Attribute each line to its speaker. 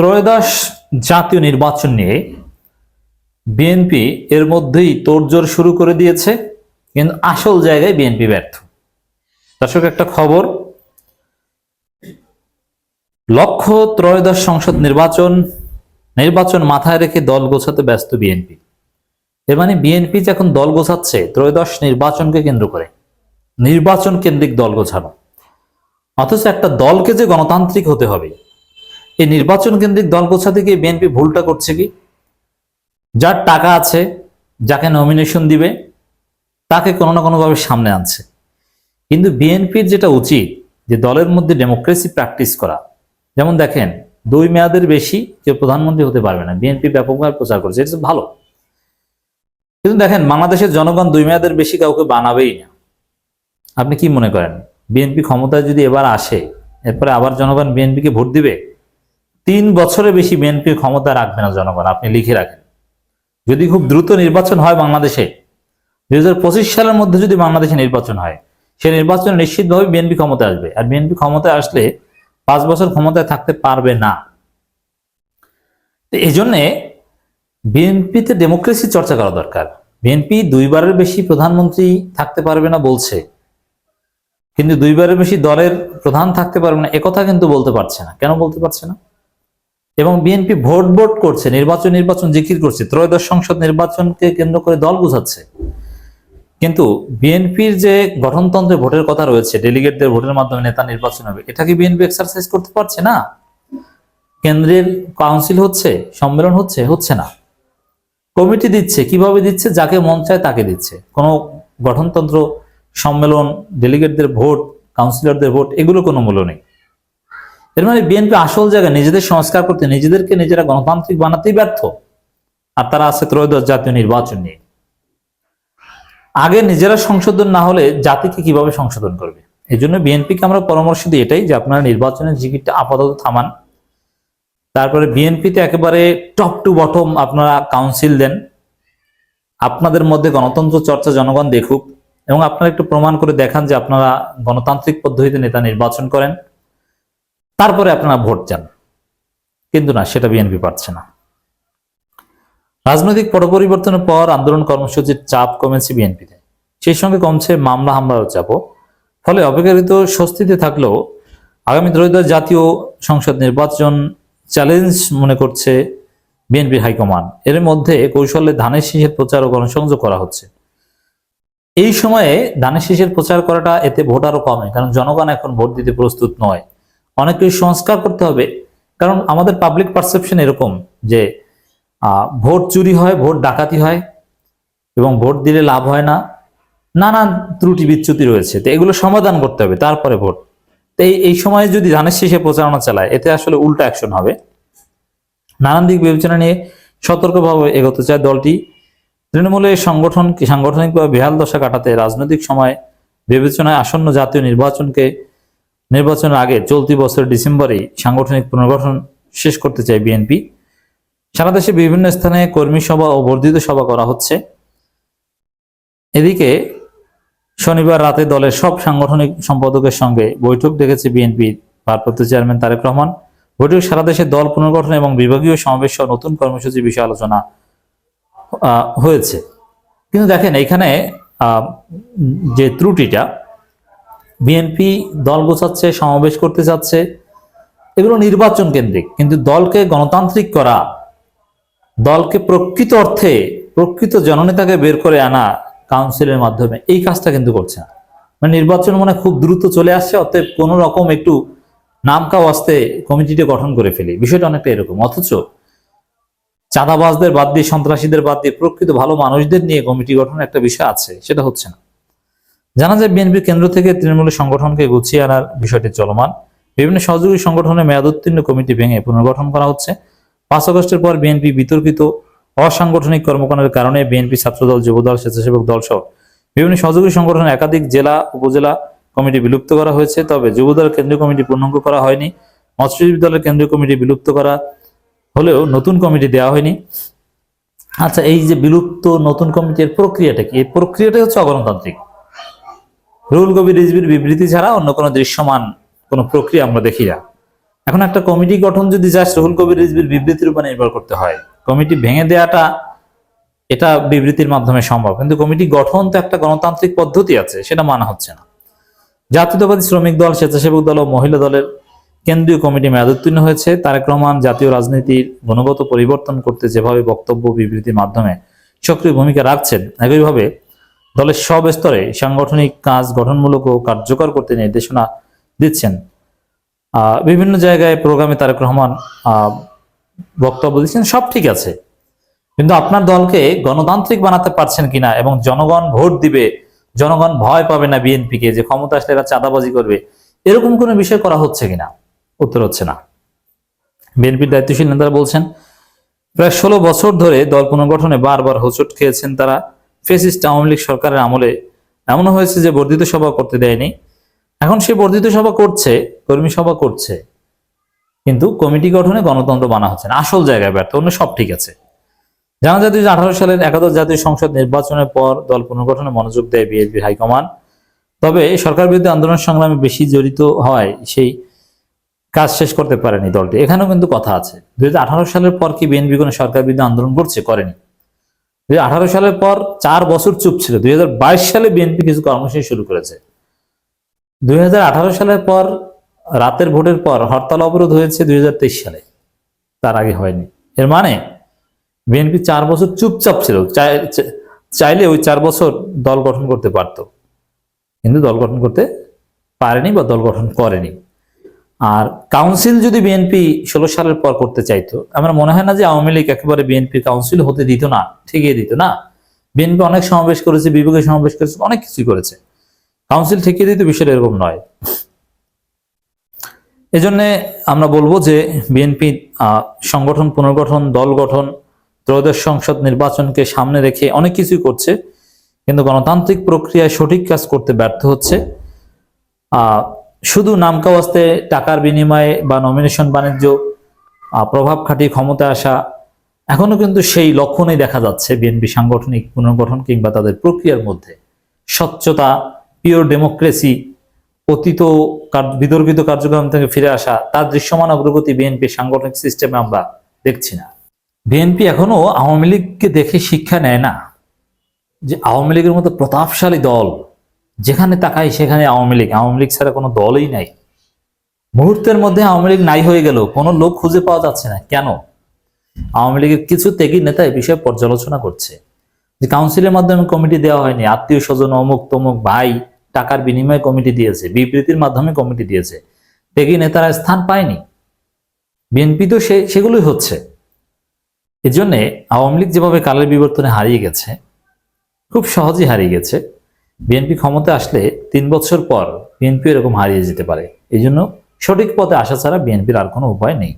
Speaker 1: ত্রয়োদশ জাতীয় নির্বাচন নিয়ে বিএনপি এর মধ্যেই তোড়জোড় শুরু করে দিয়েছে, কিন্তু আসল জায়গায় বিএনপি ব্যর্থ। দর্শক, একটা খবর। লক্ষ্য ত্রয়োদশ সংসদ নির্বাচন নির্বাচন মাথায় রেখে দল গোছাতে ব্যস্ত বিএনপি। এর মানে বিএনপি যে এখন দল গোছাচ্ছে, ত্রয়োদশ নির্বাচনকে কেন্দ্র করে। নির্বাচন কেন্দ্রিক দল গোছানো। অথচ একটা দলকে যে গণতান্ত্রিক হতে হবে এই নির্বাচন কেন্দ্রিক দল গোছাতে গিয়ে বিএনপি ভুলটা করছে কি? যার টাকা আছে, যাকে নমিনেশন দিবে, তাকে কোনো না কোনোভাবে সামনে আনছে। কিন্তু বিএনপির যেটা উচিত, যে দলের মধ্যে ডেমোক্রেসি প্র্যাকটিস করা। যেমন দেখেন, দুই মেয়াদের বেশি কেউ প্রধানমন্ত্রী হতে পারবে না। বিএনপি ব্যাপকভাবে প্রচার করছে, এটা ভালো। কিন্তু দেখেন, বাংলাদেশের জনগণ দুই মেয়াদের বেশি কাউকে বানাবেই না। আপনি কি মনে করেন? বিএনপি ক্ষমতায় যদি এবার আসে, এরপরে আবার জনগণ বিএনপিকে ভোট দিবে? তিন বছরের বেশি বিএনপির ক্ষমতা রাখবে না জনগণ, আপনি লিখে রাখেন। যদি খুব দ্রুত নির্বাচন হয় বাংলাদেশে, দুই হাজার পঁচিশ সালের মধ্যে যদি বাংলাদেশে নির্বাচন হয়, সে নির্বাচনে নিশ্চিতভাবে বিএনপি ক্ষমতায় আসবে। আর বিএনপি ক্ষমতায় আসলে পাঁচ বছর ক্ষমতায় থাকতে পারবে না। এই জন্যে বিএনপিতে ডেমোক্রেসি চর্চা করা দরকার। বিএনপি দুইবারের বেশি প্রধানমন্ত্রী থাকতে পারবে না বলছে। কিন্তু দুইবারের বেশি দলের প্রধান থাকতে পারবে না, একথা কিন্তু বলতে পারছে না। কেন বলতে পারছে না? এবং বিএনপি ভোট ভোট করছে, নির্বাচন নির্বাচন জিকির করছে, ত্রয়োদশ সংসদ নির্বাচনকে কেন্দ্র করে দল বুঝাচ্ছে। কিন্তু বিএনপির যে গঠনতন্ত্রে ভোটের কথা রয়েছে, ডেলিগেটদের ভোটের মাধ্যমে নেতা নির্বাচন হবে, এটা কি বিএনপি এক্সারসাইজ করতে পারছে না? কেন্দ্রের কাউন্সিল হচ্ছে, সম্মেলন হচ্ছে হচ্ছে না। কমিটি দিচ্ছে, কীভাবে দিচ্ছে, যাকে মন চায় তাকে দিচ্ছে। কোনো গঠনতন্ত্র, সম্মেলন, ডেলিগেটদের ভোট কাউন্সিলরদের ভোট, এগুলো কোনো মূল্য নেই। এর মানে বিএনপি আসল জায়গায় নিজেদের সংস্কার করতে নিজেদেরকে নিজেরা গণতান্ত্রিক বানাতেই ব্যর্থ। আর তারা আছে ত্রয়োদশ জাতীয় নির্বাচন নিয়ে। আগে নিজেরা সংশোধন না হলে জাতিকে কীভাবে সংশোধন করবে? এই জন্য বিএনপিকে আমরা পরামর্শ দিই এটাই যে আপনারা নির্বাচনের জিকিরটা আপাতত থামান। তারপরে বিএনপিতে একেবারে টপ টু বটম আপনারা কাউন্সিল দেন। আপনাদের মধ্যে গণতন্ত্র চর্চা জনগণ দেখুক এবং আপনারা একটু প্রমাণ করে দেখান যে আপনারা গণতান্ত্রিক পদ্ধতিতে নেতা নির্বাচন করেন। তারপরে আপনারা ভোট চান। কিন্তু না, সেটা বিএনপি পারছে না। রাজনৈতিক পট পরিবর্তনের পর আন্দোলন কর্মসূচির চাপ কমেছে বিএনপিতে। সেই সঙ্গে কমছে মামলা হামলার চাপও। ফলে অপেক্ষাকৃত স্বস্তিতে থাকলেও আগামী ত্রয়োদশ জাতীয় সংসদ নির্বাচন চ্যালেঞ্জ মনে করছে বিএনপির হাইকমান্ড। এর মধ্যে কৌশলে ধানের শীষের প্রচার ও গণসংযোগ করা হচ্ছে। এই সময়ে ধানের শীষের প্রচার করাটা এতে ভোট আরও কমে, কারণ জনগণ এখন ভোট দিতে প্রস্তুত নয়। অনেকে সংস্কার করতে হবে। কারণ আমাদের পাবলিক পারসেপশন এরকম যে ভোট চুরি হয়, ভোট ডাকাতি হয় এবং ভোট দিলে লাভ হয় না। নানান ত্রুটি বিচ্যুতি রয়েছে। তো এগুলো সমাধান করতে হবে তারপরে ভোট। তো এই এই সময়ে যদি ধানের শীষে প্রচারণা চালায়, এতে আসলে উল্টা অ্যাকশন হবে। নানান দিক বিবেচনা নিয়ে সতর্কভাবে এগোতে চায় দলটি। তৃণমূলের সংগঠন, সাংগঠনিকভাবে বেহাল দশা কাটাতে রাজনৈতিক সময় বিবেচনায় আসন্ন জাতীয় নির্বাচনকে নির্বাচনের আগে চলতি বছর ডিসেম্বরেই সাংগঠনিক পুনর্গঠন শেষ করতে চায় বিএনপি। সারা দেশে বিভিন্ন স্থানে কর্মী সভা ও বর্ধিত সভা করা হচ্ছে। এদিকে শনিবার রাতে দলের সব সাংগঠনিক সম্পাদকের সঙ্গে বৈঠক ডেকেছে বিএনপির ভারপ্রাপ্ত চেয়ারম্যান তারেক রহমান। বৈঠক সারা দেশে দল পুনর্গঠন এবং বিভাগীয় সমাবেশ সহ নতুন কর্মসূচি বিষয়ে আলোচনা হয়েছে। কিন্তু দেখেন, এখানে যে ত্রুটিটা বিএনপি দল গোছাচ্ছে, সমাবেশ করতে চাচ্ছে এগুলো নির্বাচন কেন্দ্রিক, কিন্তু দলকে গণতান্ত্রিক করা, দলকে প্রকৃত অর্থে, প্রকৃত জননেতাকে বের করে আনা কাউন্সিলের মাধ্যমে, এই কাজটা কিন্তু করছে না। মানে নির্বাচন মনে খুব দ্রুত চলে আসছে, অতএব কোনো রকম একটু নামকা ওয়াস্তে কমিটিটা গঠন করে ফেলি। বিষয়টা অনেকটা এরকম। অথচ চাঁদাবাজদের বাদ দিয়ে, সন্ত্রাসীদের বাদ দিয়ে, প্রকৃত ভালো মানুষদের নিয়ে কমিটি গঠনের একটা বিষয় আছে, সেটা হচ্ছে না। জানা যায় বিএনপি কেন্দ্র থেকে তৃণমূলের সংগঠনকে গুছিয়ে আনার বিষয়টি চলমান। বিভিন্ন সহযোগী সংগঠনের মেয়াদোত্তীর্ণ কমিটি ভেঙে পুনর্গঠন করা হচ্ছে। পাঁচ আগস্টের পর বিএনপি বিতর্কিত, অসাংগঠনিক কর্মকাণ্ডের কারণে বিএনপি ছাত্রদল, যুবদল, স্বেচ্ছাসেবক দল সহ বিভিন্ন সহযোগী সংগঠনের একাধিক জেলা, উপজেলা কমিটি বিলুপ্ত করা হয়েছে। তবে যুবদল কেন্দ্রীয় কমিটি পূর্ণাঙ্গ করা হয়নি। মৎস্যজীবী দলের কেন্দ্রীয় কমিটি বিলুপ্ত করা হলেও নতুন কমিটি দেওয়া হয়নি। আচ্ছা এই যে বিলুপ্ত নতুন কমিটির প্রক্রিয়াটা কি? এই প্রক্রিয়াটাই হচ্ছে অগণতান্ত্রিক। রুল কবির রিজবির বিবৃতি ছাড়া অন্য কোনো দৃশ্যমান কোনো প্রক্রিয়া আমরা দেখি না। এখন একটা কমিটি গঠন যদি জাস্ট রুহুল কবির রিজবির বিবৃতির উপর নির্ভর করতে হয়, কমিটি ভেঙে দেওয়াটা এটা বিবৃতির মাধ্যমে সম্ভব। কিন্তু কমিটি গঠন তো একটা গণতান্ত্রিক পদ্ধতি আছে, সেটা মানা হচ্ছে না। জাতীয়তাবাদী শ্রমিক দল, স্বেচ্ছাসেবক দল ও মহিলা দলের কেন্দ্রীয় কমিটি মেয়াদোত্তীর্ণ হয়েছে। তারেক রহমান জাতীয় রাজনীতির গুণগত পরিবর্তন করতে যেভাবে বক্তব্য বিবৃতির মাধ্যমে সক্রিয় ভূমিকা রাখছেন, একইভাবে দলের সব স্তরে সাংগঠনিক কাজ গঠনমূলক ও কার্যকর করতে নির্দেশনা দিচ্ছেন। বিভিন্ন জায়গায় প্রোগ্রামে তারেক রহমান বক্তব্য দিচ্ছেন, সব ঠিক আছে। কিন্তু আপনার দলকে গণতান্ত্রিক বানাতে পারছেন কিনা এবং জনগণ ভোট দিবে, জনগণ ভয় পাবে না বিএনপিকে যে ক্ষমতা আসলে এরা চাঁদাবাজি করবে, এরকম কোনো বিষয় করা হচ্ছে কিনা? উত্তর হচ্ছে না। বিএনপির দায়িত্বশীল নেতারা বলছেন, প্রায় ষোলো বছর ধরে দল পুনর্গঠনে বারবার হোঁচট খেয়েছেন তারা। ফেসিস্ট আওয়ামী লীগ সরকারের আমলে এমনও হয়েছে যে বর্ধিত সভা করতে দেয়নি। এখন সে বর্ধিত সভা করছে, কর্মী সভা করছে, কিন্তু কমিটি গঠনে গণতন্ত্র বানা হচ্ছে না। আসল জায়গায় ব্যর্থ, অন্য সব ঠিক আছে। জানা দুই আঠারো সালের একাদশ জাতীয় সংসদ নির্বাচনের পর দল পুনর্গঠনে মনোযোগ দেয় বিএনপির হাইকমান্ড। তবে সরকার বিরুদ্ধে আন্দোলন সংগ্রামে বেশি জড়িত হওয়ায় সেই কাজ শেষ করতে পারেনি দলটি। এখানেও কিন্তু কথা আছে। দুই হাজার আঠারো সালের পর কি বিএনপি কোনো সরকার বিরুদ্ধে আন্দোলন করছে, করেনি। দুই সালের পর চার বছর চুপ ছিল। দু হাজার বাইশ সালে বিএনপি কিছু কর্মসূচি শুরু করেছে। দুই হাজার আঠারো সালের পর রাতের ভোটের পর হরতাল অবরোধ হয়েছে দুই হাজার তেইশ সালে। তার আগে হয়নি। এর মানে বিএনপি চার বছর চুপচাপ ছিল। চাই- চাইলে ওই চার বছর দল গঠন করতে পারত। কিন্তু দল গঠন করতে পারেনি বা দল গঠন করেনি। আর কাউন্সিল যদি বিএনপি ষোলো সালের পর করতে চাইতো, আমার মনে হয় না যে আওয়ামী লীগ একেবারে বিএনপি কাউন্সিল হতে দিত না, ঠিকই দিত না। বিএনপি অনেক সমাবেশ করেছে, বিভাগীয় সমাবেশ করেছে, অনেক কিছুই করেছে। কাউন্সিল ঠিকই দিত বিষয়টা এরকম নয়। এজন্য আমরা বলব যে বিএনপি সংগঠন, পুনর্গঠন, দল গঠন, ত্রয়োদশ সংসদ নির্বাচনকে সামনে রেখে অনেক কিছুই করছে, কিন্তু গণতান্ত্রিক প্রক্রিয়ায় সঠিক কাজ করতে ব্যর্থ হচ্ছে। শুধু নামকাওয়াস্তে টাকার বিনিময়ে বা নমিনেশন বাণিজ্য প্রভাব খাটিয়ে ক্ষমতায় আসা, এখনও কিন্তু সেই লক্ষণই দেখা যাচ্ছে বিএনপি সাংগঠনিক পুনর্গঠন কিংবা তাদের প্রক্রিয়ার মধ্যে। স্বচ্ছতা পিওর ডেমোক্রেসি অতীত বিতর্কিত কার্যক্রম থেকে ফিরে আসা তার দৃশ্যমান অগ্রগতি বিএনপি সাংগঠনিক সিস্টেমে আমরা দেখছি না। বিএনপি এখনও আওয়ামী লীগকে দেখে শিক্ষা নেয় না। যে আওয়ামী লীগের মতো প্রতাপশালী দল যেখানে তাকাই সেখানে আওয়ামী লীগ। আওয়ামী লীগ ছাড়া কোনো দলই নাই। মুহূর্তের মধ্যে আওয়ামী লীগ নাই হয়ে গেল। কোনো লোক খুঁজে পাওয়া যাচ্ছে না। কেন? আওয়ামী লীগের কিছু ত্যাগী নেতা এই বিষয়ে পর্যালোচনা করছে। যে কাউন্সিলের মাধ্যমে কমিটি দেওয়া হয়নি। আত্মীয় স্বজন, অমুক তমুক ভাই টাকার বিনিময়ে কমিটি দিয়েছে। বিবৃতির মাধ্যমে কমিটি দিয়েছে। ত্যাগী নেতারা স্থান পায়নি। বিএনপি তো সে সেগুলোই হচ্ছে। এজন্য আওয়ামী লীগ যেভাবে কালের বিবর্তনে হারিয়ে গেছে, খুব সহজেই হারিয়ে গেছে। বিএনপি ক্ষমতা আসলে তিন বছর পর বিএনপি এরকম হারিয়ে যেতে পারে। এই জন্য সঠিক পথে আসা ছাড়া বিএনপির আর কোনো উপায় নেই।